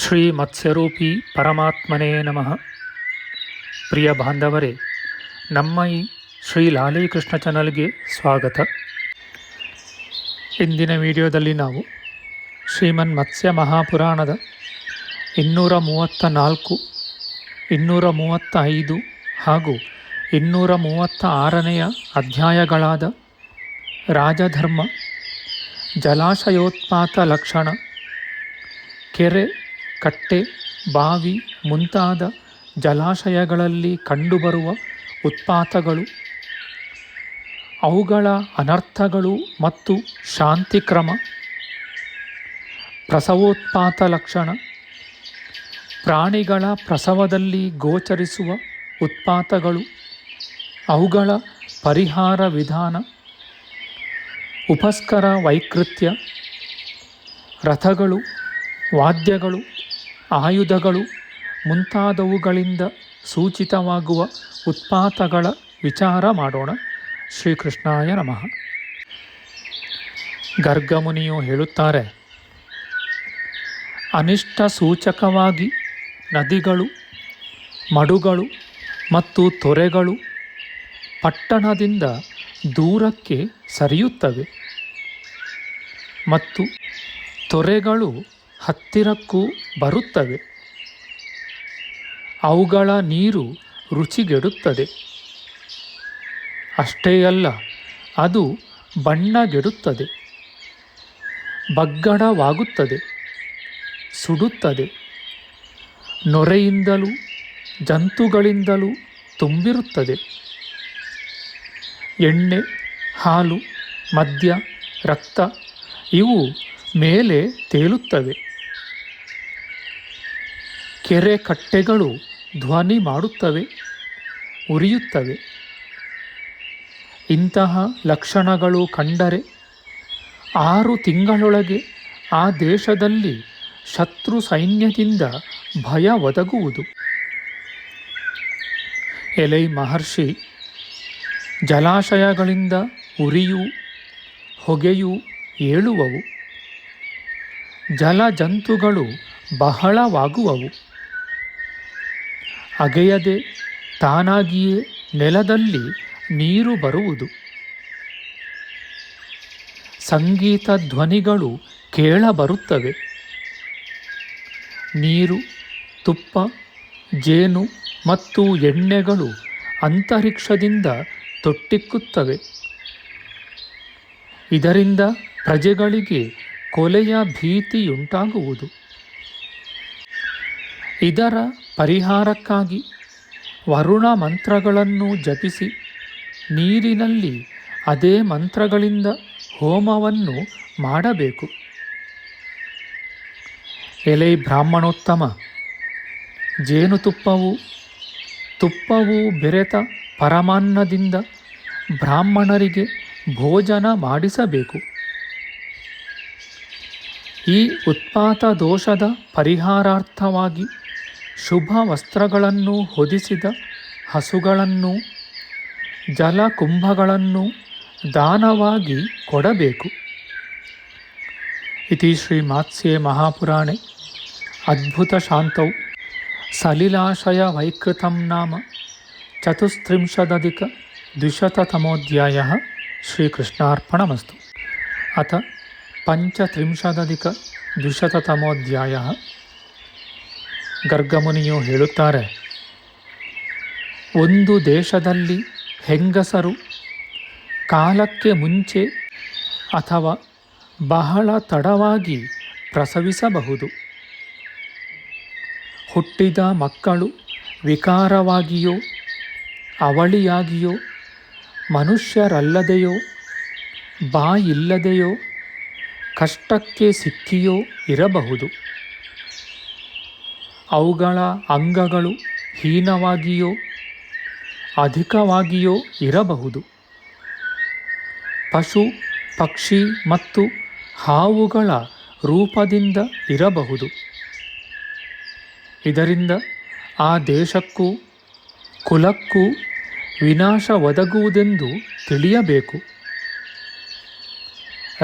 ಶ್ರುತೀನಾಂ ಶ್ರೀಮತ್ಸ್ಯರೂಪಿ ಪರಮಾತ್ಮನೇ ನಮಃ. ಪ್ರಿಯ ಬಾಂಧವರೇ, ನಮ್ಮ ಈ ಶ್ರೀ ಲಾಲೀಕೃಷ್ಣ ಚಾನಲ್ಗೆ ಸ್ವಾಗತ. ಇಂದಿನ ವಿಡಿಯೋದಲ್ಲಿ ನಾವು ಶ್ರೀಮನ್ ಮತ್ಸ್ಯ ಮಹಾಪುರಾಣದ ಇನ್ನೂರ ಮೂವತ್ತ ನಾಲ್ಕು, ಇನ್ನೂರ ಮೂವತ್ತ ಐದು ಹಾಗೂ ಇನ್ನೂರ ಮೂವತ್ತ ಆರನೆಯ ಅಧ್ಯಾಯಗಳಾದ ರಾಜಧರ್ಮ, ಜಲಾಶಯೋತ್ಪಾತ ಲಕ್ಷಣ, ಕೆರೆ ಕಟ್ಟೆ, ಬಾವಿ ಮುಂತಾದ ಜಲಾಶಯಗಳಲ್ಲಿ ಕಂಡುಬರುವ ಉತ್ಪಾತಗಳು, ಅವುಗಳ ಅನರ್ಥಗಳು ಮತ್ತು ಶಾಂತಿಕ್ರಮ, ಪ್ರಸವೋತ್ಪಾತ ಲಕ್ಷಣ, ಪ್ರಾಣಿಗಳ ಪ್ರಸವದಲ್ಲಿ ಗೋಚರಿಸುವ ಉತ್ಪಾತಗಳು, ಅವುಗಳ ಪರಿಹಾರ ವಿಧಾನ, ಉಪಸ್ಕರ ವೈಕೃತ್ಯ, ರಥಗಳು, ವಾದ್ಯಗಳು ಆಯುಧಗಳು ಮುಂತಾದವುಗಳಿಂದ ಸೂಚಿತವಾಗುವ ಉತ್ಪಾತಗಳ ವಿಚಾರ ಮಾಡೋಣ. ಶ್ರೀಕೃಷ್ಣಾಯ ನಮಃ. ಗರ್ಗಮುನಿಯು ಹೇಳುತ್ತಾರೆ ಅನಿಷ್ಟ ಸೂಚಕವಾಗಿ ನದಿಗಳು, ಮಡುಗಳು ಮತ್ತು ತೊರೆಗಳು ಪಟ್ಟಣದಿಂದ ದೂರಕ್ಕೆ ಸರಿಯುತ್ತವೆ ಮತ್ತು ತೊರೆಗಳು ಹತ್ತಿರಕ್ಕೂ ಬರುತ್ತವೆ. ಅವುಗಳ ನೀರು ರುಚಿಗೆಡುತ್ತದೆ. ಅಷ್ಟೇ ಅಲ್ಲ, ಅದು ಬಣ್ಣಗೆಡುತ್ತದೆ. ಬಗ್ಗಡವಾಗುತ್ತದೆ, ಸುಡುತ್ತದೆ. ನೊರೆಯಿಂದಲೂ, ಜಂತುಗಳಿಂದಲೂ ತುಂಬಿರುತ್ತದೆ. ಎಣ್ಣೆ, ಹಾಲು, ಮದ್ಯ, ರಕ್ತ ಇವು ಮೇಲೆ ತೇಲುತ್ತವೆ. ಕೆರೆ ಕಟ್ಟೆಗಳು ಧ್ವನಿ ಮಾಡುತ್ತವೆ, ಉರಿಯುತ್ತವೆ. ಇಂತಹ ಲಕ್ಷಣಗಳು ಕಂಡರೆ ಆರು ತಿಂಗಳೊಳಗೆ ಆ ದೇಶದಲ್ಲಿ ಶತ್ರು ಸೈನ್ಯದಿಂದ ಭಯ ಒದಗುವುದು. ಎಲೈ ಮಹರ್ಷಿ, ಜಲಾಶಯಗಳಿಂದ ಉರಿಯು, ಹೊಗೆಯು ಏಳುವವು. ಜಲಜಂತುಗಳು ಬಹಳವಾಗುವವು. ಅಗೆಯದೆ ತಾನಾಗಿಯೇ ನೆಲದಲ್ಲಿ ನೀರು ಬರುವುದು. ಸಂಗೀತ ಧ್ವನಿಗಳು ಕೇಳಬರುತ್ತವೆ ನೀರು, ತುಪ್ಪ, ಜೇನು ಮತ್ತು ಎಣ್ಣೆಗಳು ಅಂತರಿಕ್ಷದಿಂದ ತೊಟ್ಟಿಕ್ಕುತ್ತವೆ. ಇದರಿಂದ ಪ್ರಜೆಗಳಿಗೆ ಕೊಲೆಯ ಭೀತಿಯುಂಟಾಗುವುದು. ಇದರ ಪರಿಹಾರಕ್ಕಾಗಿ ವರುಣ ಮಂತ್ರಗಳನ್ನು ಜಪಿಸಿ ನೀರಿನಲ್ಲಿ ಅದೇ ಮಂತ್ರಗಳಿಂದ ಹೋಮವನ್ನು ಮಾಡಬೇಕು. ಎಲೆ ಬ್ರಾಹ್ಮಣೋತ್ತಮ ಜೇನುತುಪ್ಪವು ತುಪ್ಪವು ಬೆರೆತ ಪರಮಾನ್ನದಿಂದ ಬ್ರಾಹ್ಮಣರಿಗೆ ಭೋಜನ ಮಾಡಿಸಬೇಕು. ಈ ಉತ್ಪಾತ ದೋಷದ ಪರಿಹಾರಾರ್ಥವಾಗಿ ಶುಭ ವಸ್ತ್ರಗಳನ್ನು ಹೊದಿಸಿದ ಹಸುಗಳನ್ನು ಜಲಕುಂಭಗಳನ್ನು ದಾನವಾಗಿ ಕೊಡಬೇಕು. ಇತಿ ಶ್ರೀ ಮಾತ್ಸ್ಯೆ ಮಹಾಪುರಾಣೆ. ಅದ್ಭುತ ಶಾಂತೌ. ಸಲಿಲಾಶಯ ವೈಕೃತಂ ನಾಮ. ಚತುಸ್ತ್ರಿಂಶದಧಿಕ ದ್ವಿಶತತಮೋಧ್ಯಾಯ. ಶ್ರೀಕೃಷ್ಣಾರ್ಪಣಮಸ್ತು. ಅಥ ಪಂಚತ್ರಿಂಶದಧಿಕ ದ್ವಿಶತತಮೋಧ್ಯಾಯ. ಗರ್ಗಮುನಿಯು ಹೇಳುತ್ತಾರೆ, ಒಂದು ದೇಶದಲ್ಲಿ ಹೆಂಗಸರು ಕಾಲಕ್ಕೆ ಮುಂಚೆ ಅಥವಾ ಬಹಳ ತಡವಾಗಿ ಪ್ರಸವಿಸಬಹುದು? ಹುಟ್ಟಿದ ಮಕ್ಕಳು ವಿಕಾರವಾಗಿಯೋ, ಅವಳಿಯಾಗಿಯೋ, ಮನುಷ್ಯರಲ್ಲದೆಯೋ, ಬಾಯಿಲ್ಲದೆಯೋ, ಕಷ್ಟಕ್ಕೆ ಸಿಕ್ಕಿಯೋ ಇರಬಹುದು. ಅವುಗಳ ಅಂಗಗಳು ಹೀನವಾಗಿಯೋ ಅಧಿಕವಾಗಿಯೋ ಇರಬಹುದು. ಪಶು, ಪಕ್ಷಿ ಮತ್ತು ಹಾವುಗಳ ರೂಪದಿಂದ ಇರಬಹುದು. ಇದರಿಂದ ಆ ದೇಶಕ್ಕೂ ಕುಲಕ್ಕೂ ವಿನಾಶ ಒದಗುವುದೆಂದು ತಿಳಿಯಬೇಕು.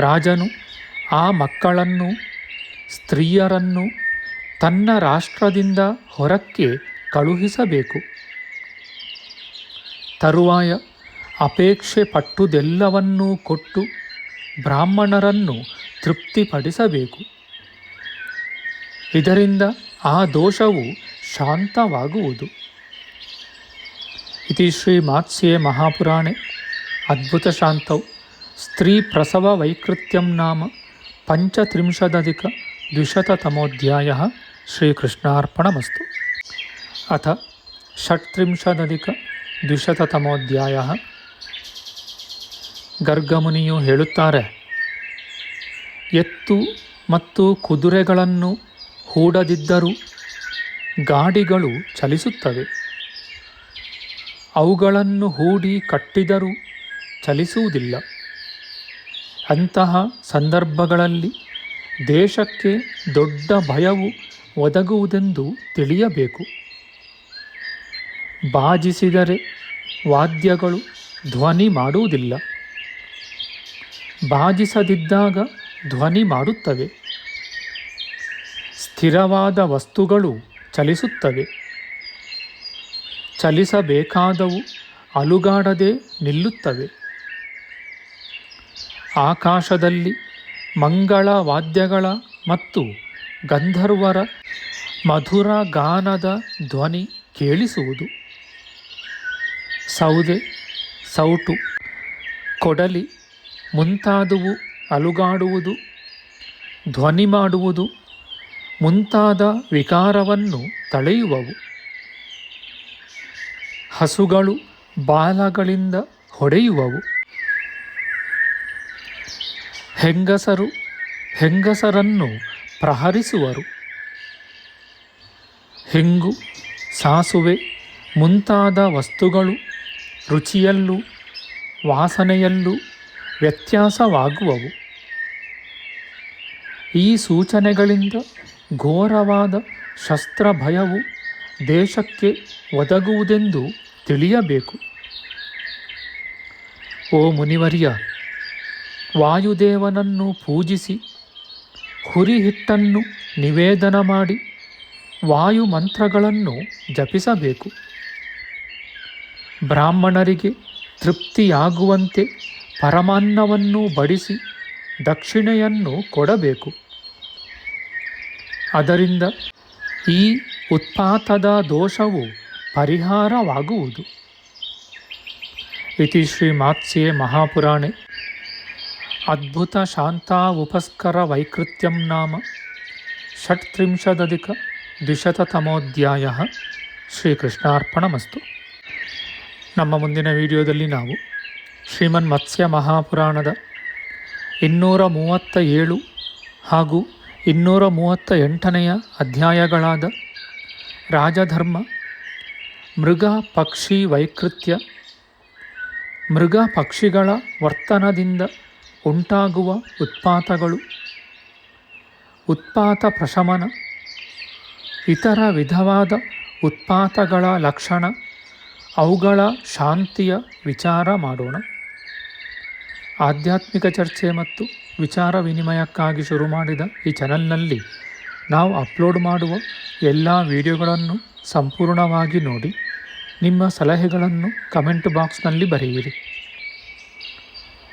ರಾಜನು ಆ ಮಕ್ಕಳನ್ನು, ಸ್ತ್ರೀಯರನ್ನು ತನ್ನ ರಾಷ್ಟ್ರದಿಂದ ಹೊರಕ್ಕೆ ಕಳುಹಿಸಬೇಕು. ತರುವಾಯ ಅಪೇಕ್ಷೆ ಪಟ್ಟುದೆಲ್ಲವನ್ನೂ ಕೊಟ್ಟು ಬ್ರಾಹ್ಮಣರನ್ನು ತೃಪ್ತಿಪಡಿಸಬೇಕು. ಇದರಿಂದ ಆ ದೋಷವು ಶಾಂತವಾಗುವುದು. ಇತಿ ಶ್ರೀ ಮಾತ್ಸ್ಯೆ ಮಹಾಪುರಾಣೆ. ಅದ್ಭುತ ಶಾಂತೌ. ಸ್ತ್ರೀ ಪ್ರಸವ ವೈಕೃತ್ಯಂ ನಾಮ. ಪಂಚತ್ರಿಂಶದಧಿಕ ದ್ವಿಶತತಮೋಧ್ಯಾಯ. ಶ್ರೀಕೃಷ್ಣಾರ್ಪಣಮಸ್ತು. ಅಥ ಷಟ್ತ್ರಿಂಶದಧಿಕ ದ್ವಿಶತತಮೋಧ್ಯಾಯ. ಗರ್ಗಮುನಿಯು ಹೇಳುತ್ತಾರೆ, ಎತ್ತು ಮತ್ತು ಕುದುರೆಗಳನ್ನು ಹೂಡದಿದ್ದರೂ ಗಾಡಿಗಳು ಚಲಿಸುತ್ತವೆ. ಅವುಗಳನ್ನು ಹೂಡಿ ಕಟ್ಟಿದರೂ ಚಲಿಸುವುದಿಲ್ಲ. ಅಂತಹ ಸಂದರ್ಭಗಳಲ್ಲಿ ದೇಶಕ್ಕೆ ದೊಡ್ಡ ಭಯವು ಒದಗುವುದೆಂದು ತಿಳಿಯಬೇಕು. ಬಾಜಿಸಿದರೆ ವಾದ್ಯಗಳು ಧ್ವನಿ ಮಾಡುವುದಿಲ್ಲ. ಬಾಜಿಸದಿದ್ದಾಗ ಧ್ವನಿ ಮಾಡುತ್ತವೆ. ಸ್ಥಿರವಾದ ವಸ್ತುಗಳು ಚಲಿಸುತ್ತವೆ. ಚಲಿಸಬೇಕಾದವು ಅಲುಗಾಡದೆ ನಿಲ್ಲುತ್ತವೆ. ಆಕಾಶದಲ್ಲಿ ಮಂಗಳ ವಾದ್ಯಗಳ ಮತ್ತು ಗಂಧರ್ವರ ಮಧುರ ಗಾನದ ಧ್ವನಿ ಕೇಳಿಸುವುದು. ಸೌದೆ, ಸೌಟು, ಕೊಡಲಿ ಮುಂತಾದವು ಅಲುಗಾಡುವುದು, ಧ್ವನಿ ಮಾಡುವುದು, ಮುಂತಾದ ವಿಕಾರವನ್ನು ತಳೆಯುವವು. ಹಸುಗಳು ಬಾಲಗಳಿಂದ ಹೊಡೆಯುವವು. ಹೆಂಗಸರು, ಹೆಂಗಸರನ್ನು ಪ್ರಹರಿಸುವರು. ಹೆಂಗು, ಸಾಸುವೆ, ಮುಂತಾದ ವಸ್ತುಗಳು, ರುಚಿಯಲ್ಲೂ, ವಾಸನೆಯಲ್ಲೂ ವ್ಯತ್ಯಾಸವಾಗುವವು. ಈ ಸೂಚನೆಗಳಿಂದ ಘೋರವಾದ ಶಸ್ತ್ರ ಭಯವು ದೇಶಕ್ಕೆ ಒದಗುವುದೆಂದು ತಿಳಿಯಬೇಕು. ಓ ಮುನಿವರ್ಯ, ವಾಯುದೇವನನ್ನು ಪೂಜಿಸಿ ಹುರಿಹಿಟ್ಟನ್ನು ನಿವೇದನ ಮಾಡಿ ವಾಯು ಮಂತ್ರಗಳನ್ನು ಜಪಿಸಬೇಕು. ಬ್ರಾಹ್ಮಣರಿಗೆ ತೃಪ್ತಿಯಾಗುವಂತೆ ಪರಮಾನ್ನವನ್ನು ಬಡಿಸಿ ದಕ್ಷಿಣೆಯನ್ನು ಕೊಡಬೇಕು. ಅದರಿಂದ ಈ ಉತ್ಪಾತದ ದೋಷವು ಪರಿಹಾರವಾಗುವುದು. ಇತಿ ಶ್ರೀ ಮಾತ್ಸ್ಯೆ ಮಹಾಪುರಾಣೆ. ಅದ್ಭುತ ಶಾಂತಾ ಉಪಸ್ಕರ ವೈಕೃತ್ಯಂ ನಾಮ. ಷಟ್ತ್ರಿಂಶದಧಿಕ ದ್ವಿಶತತಮೋಧ್ಯಾಯ. ಶ್ರೀಕೃಷ್ಣಾರ್ಪಣಮಸ್ತು. ನಮ್ಮ ಮುಂದಿನ ವಿಡಿಯೋದಲ್ಲಿ ನಾವು ಶ್ರೀಮನ್ ಮತ್ಸ್ಯ ಮಹಾಪುರಾಣದ ಇನ್ನೂರ ಮೂವತ್ತ ಏಳು ಹಾಗೂ ಇನ್ನೂರ ಮೂವತ್ತ ಎಂಟನೆಯ ಅಧ್ಯಾಯಗಳಾದ ರಾಜಧರ್ಮ, ಮೃಗ ಪಕ್ಷಿ ವೈಕೃತ್ಯ, ಮೃಗ ಪಕ್ಷಿಗಳ ವರ್ತನದಿಂದ ಉಂಟಾಗುವ ಉತ್ಪಾತಗಳು. ಉತ್ಪಾತ ಪ್ರಶಮನ, ಇತರ ವಿಧವಾದ ಉತ್ಪಾತಗಳ ಲಕ್ಷಣ, ಅವುಗಳ ಶಾಂತಿಯ ವಿಚಾರ ಮಾಡೋಣ. ಆಧ್ಯಾತ್ಮಿಕ ಚರ್ಚೆ ಮತ್ತು ವಿಚಾರ ವಿನಿಮಯಕ್ಕಾಗಿ ಶುರು ಮಾಡಿದ ಈ ಚಾನಲ್ನಲ್ಲಿ ನಾವು ಅಪ್ಲೋಡ್ ಮಾಡುವ ಎಲ್ಲ ವಿಡಿಯೋಗಳನ್ನು ಸಂಪೂರ್ಣವಾಗಿ ನೋಡಿ. ನಿಮ್ಮ ಸಲಹೆಗಳನ್ನು ಕಮೆಂಟ್ ಬಾಕ್ಸ್ನಲ್ಲಿ ಬರೆಯಿರಿ.